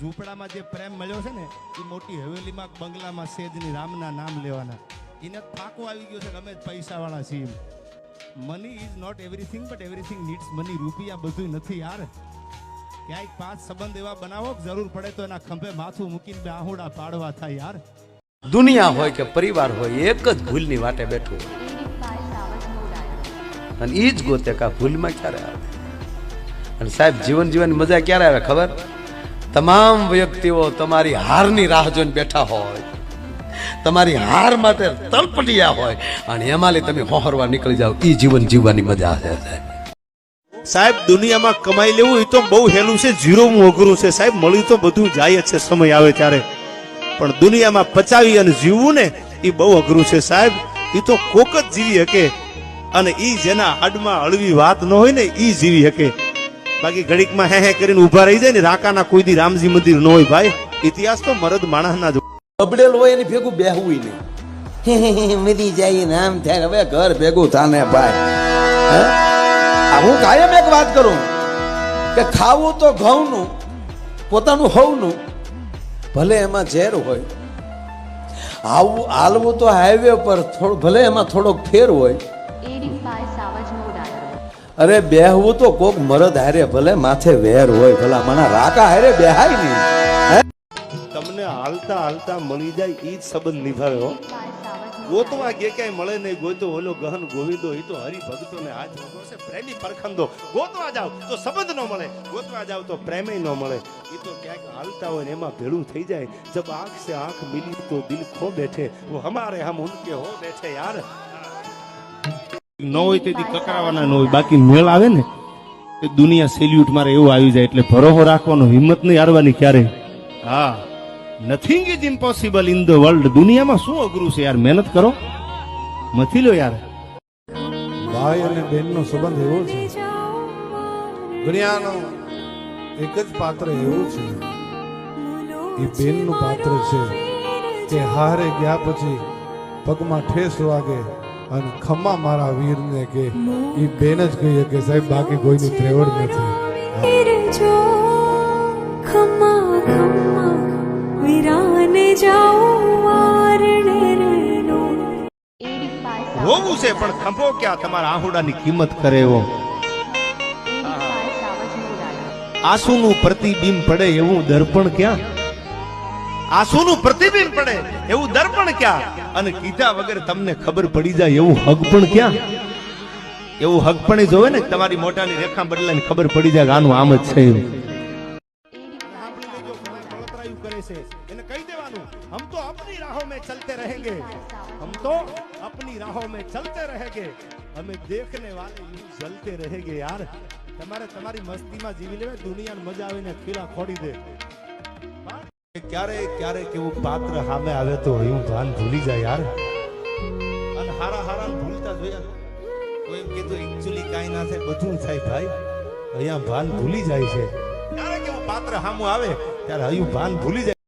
ઝૂંપડામાં જે પ્રેમ મળ્યો છે ને, એ મોટી હવેલીમાં બંગલામાં સેજની રામના નામ લેવાના. એને થાકો આવી ગયો છે અમે જ પૈસાવાળા છીએ. Money is not everything but everything needs money રૂપિયા બધું નથી યાર. ક્યાંય પાંચ સંબંધ એવા બનાવો જરૂર પડે તો એના ખંભે માથું મૂકીને આહુડા પાડવા થાય યાર. દુનિયા હોય કે પરિવાર હોય, એક જ ભૂલની વાટે બેઠું અને એ જ ગોતે કા ભૂલમાં ક્યારે આવે? અને સાહેબ, જીવન જીવન મજા ક્યારે આવે ખબર? તમામ વ્યક્તિઓ તમારી હારની રાહ જોઈને બેઠા હોય. તમારી હાર માટે તલપટિયા હોય. અને એમાં તમે હોહરવા નીકળી જાઓ. એ જીવન જીવવાની મજા છે, સાહેબ. દુનિયામાં કમાઈ લેવું એ તો બહુ હેલું છે ઝીરો અઘરું છે. સાહેબ, મળ્યું તો બધું જાય જ છે, સમય આવે ત્યારે. પણ દુનિયામાં પચાવી અને જીવવું ને એ બહુ અઘરું છે, સાહેબ. એ તો કોક જ જીવી શકે. અને એ જેના હાડમાં હળવી વાત ન હોય ને એ જીવી શકે. બાકી ઘડીકમાં હે હે કરીને ઊભા રહી જાય ને રાકાના કોઈ દી રામજી મંદિર ન હોય ભાઈ. ઇતિહાસ તો મરદ માણસના જ અબડેલ હોય એની ભેગું બેહવું નહીં. મરી જાય નામ થાય હવે ઘર ભેગું થાને ભાઈ. હે? કાયમ એક વાત કરું કે ખાવું તો ઘઉંનું પોતાનું હોવનું ભલે એમાં ઝેર હોય. આવું હાલવું તો હાઈવે પર ભલે એમાં થોડોક ફેર હોય. અરે બેહવું તો કોક મરદ હારે, ભલે માથે વેર હોય, ભલા મને રાકા હારે બેહાય નહીં. તમને હાલતા હાલતા મળી જાય એ જ સંબંધ નિભાવ્યો ગોતવા કે ક્યાંય મળે નહીં, ગોતો ઓલો ગહન ગોવિંદો એ તો હરિભક્તો ને હાથ મૂકો છે, પ્રેમી પરખંદો. ગોતવા જાવ તો સંબંધ ન મળે, ગોતવા જાવ તો પ્રેમે ન મળે. એ તો ક્યાંક હાલતા હોય ને એમાં ભેળું થઈ જાય. જબ આંખ સે આંખ મિલી તો દિલ ખો બેઠે. હમારે હમ ઉનકે હો બેઠે યાર. ન હોય તેથી કકરાવાના ન હોય. બાકી મેળ આવે ને તે દુનિયા સેલ્યુટ મારે એવું આવી જાય એટલે ભરોહો રાખવાનો, હિંમત નહીં હારવાની ક્યારે હા nothing is impossible in the world દુનિયામાં શું અઘરું છે યાર, મહેનત કરો. મથી લો યાર. ભાઈ અને બહેનનો સંબંધ એવો છે. દુનિયાનો એક જ પાત્ર એવું છે. એ બેનનું પાત્ર છે કે હારે ગયા પછી પગમાં ઠેસ વાગે. અને ખમા મારા વીરને કે એ બેન જ કહીએ કે સાહેબ બાકી કોઈની ત્રેવડ નથી. જો ખમ્મા ખમ્મા જાઓ વારણે રેનો 85 Savage હોવું છે પણ ખંભો ક્યાં? તમારા આહુડાની કિંમત કરે એવો. 85 Savage Mode Island. આંસુનું પ્રતિબિંબ પડે એવું દર્પણ ક્યાં? આંસુનું પ્રતિબિંબ પડે એવું દર્પણ ક્યાં? અને કીધા વગર તમને ખબર પડી જાય એવું હગ પણ ક્યાં? એવું હગ પણ જોવે ને, તમારી મોટાની રેખા બદલાને ખબર પડી જાય આનું આમ જ છે એને તો અપની રાહો મે ચલતે રહેંગે, હમ અમે દેખને વાલે યુ જલતે રહેંગે યાર, તમારે તમારી મસ્તીમાં જીવી લેવા દુનિયાને મજા આવીને ખીલા ખોડી દે. ક્યારે ક્યારે કેવું પાત્ર સામે આવે તો હું ભાન ભૂલી જાય યાર. અને હારા હારા ભૂલતા જોયા કોઈ એમ કીધું એકચ્યુઅલી કાંઈ ના થાય, બધું થાય ભાઈ. અહીંયા ભાન ભૂલી જાય છે. ક્યારે કેવું પાત્ર સામું આવે? ત્યારે હયું ભાન ભૂલી જાય.